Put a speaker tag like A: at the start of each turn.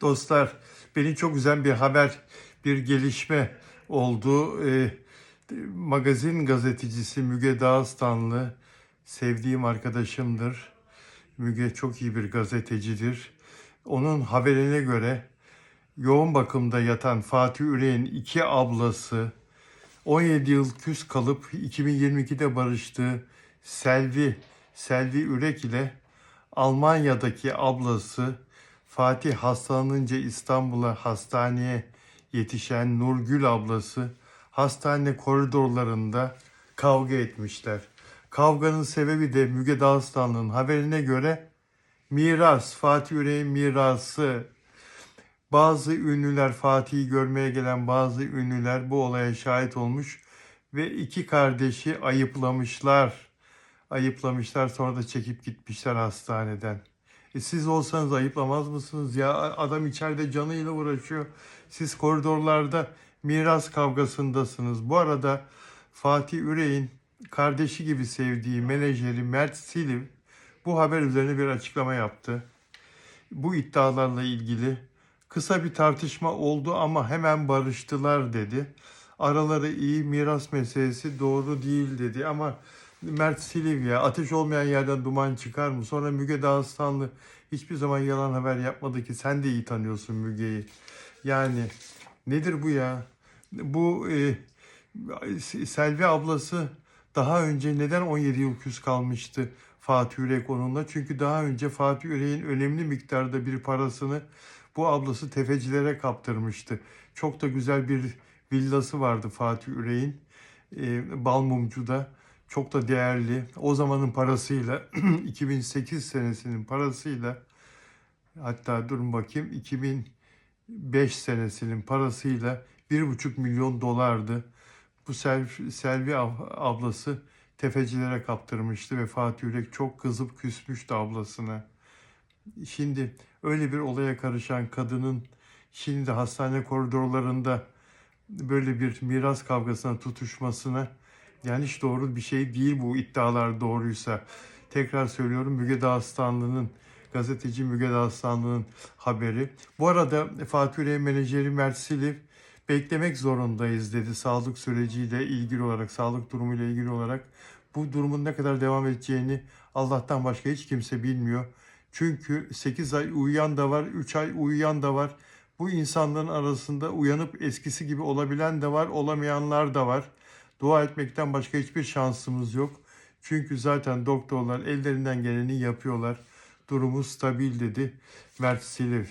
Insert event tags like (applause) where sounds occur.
A: Dostlar, beni çok üzen bir haber, bir gelişme oldu. Ee, magazin gazetecisi Müge Dağıstanlı, sevdiğim arkadaşımdır. Müge çok iyi bir gazetecidir. Onun haberine göre yoğun bakımda yatan Fatih Ürek'in iki ablası 17 yıl küs kalıp 2022'de barıştığı Selvi, Selvi Ürek ile Almanya'daki ablası Fatih hastalanınca İstanbul'a hastaneye yetişen Nurgül ablası hastane koridorlarında kavga etmişler. Kavganın sebebi de Müge Dağıstanlı'nın haberine göre miras, Fatih Ürek'in mirası. Bazı ünlüler, Fatih'i görmeye gelen bazı ünlüler bu olaya şahit olmuş ve iki kardeşi ayıplamışlar. Ayıplamışlar sonra da çekip gitmişler hastaneden. E siz olsanız ayıplamaz mısınız ya? Adam içeride canıyla uğraşıyor. Siz koridorlarda miras kavgasındasınız. Bu arada Fatih Ürek'in kardeşi gibi sevdiği menajeri Mert Siliv bu haber üzerine bir açıklama yaptı. Bu iddialarla ilgili kısa bir tartışma oldu ama hemen barıştılar dedi. Araları iyi miras meselesi doğru değil dedi ama Mert Silivya ateş olmayan yerden duman çıkar mı? Sonra Müge Dağıstanlı hiçbir zaman yalan haber yapmadı ki sen de iyi tanıyorsun Müge'yi. Yani nedir bu ya? Bu e, Selvi ablası daha önce neden 17 yıl küs kalmıştı Fatih Ürek onunla? Çünkü daha önce Fatih Ürek'in önemli miktarda bir parasını bu ablası tefecilere kaptırmıştı. Çok da güzel bir villası vardı Fatih Ürek'in e, Balmumcu'da. Çok da değerli. O zamanın parasıyla (clears throat) 2008 senesinin parasıyla hatta durun bakayım 2005 senesinin parasıyla 1,5 milyon dolardı. Bu Selvi, Selvi ab- ablası tefecilere kaptırmıştı ve Fatih Ürek çok kızıp küsmüştü ablasına. Şimdi öyle bir olaya karışan kadının şimdi hastane koridorlarında böyle bir miras kavgasına tutuşmasına yani hiç doğru bir şey değil bu iddialar doğruysa. Tekrar söylüyorum Müge Dağıstanlı'nın gazeteci Müge Dağıstanlı'nın haberi. Bu arada Fatih Ürek'in menajeri Mert Siliv beklemek zorundayız dedi sağlık süreciyle ilgili olarak, sağlık durumuyla ilgili olarak. Bu durumun ne kadar devam edeceğini Allah'tan başka hiç kimse bilmiyor. Çünkü 8 ay uyuyan da var, 3 ay uyuyan da var. Bu insanların arasında uyanıp eskisi gibi olabilen de var, olamayanlar da var. Dua etmekten başka hiçbir şansımız yok. Çünkü zaten doktorlar ellerinden geleni yapıyorlar. Durumu stabil dedi Mert Siliv.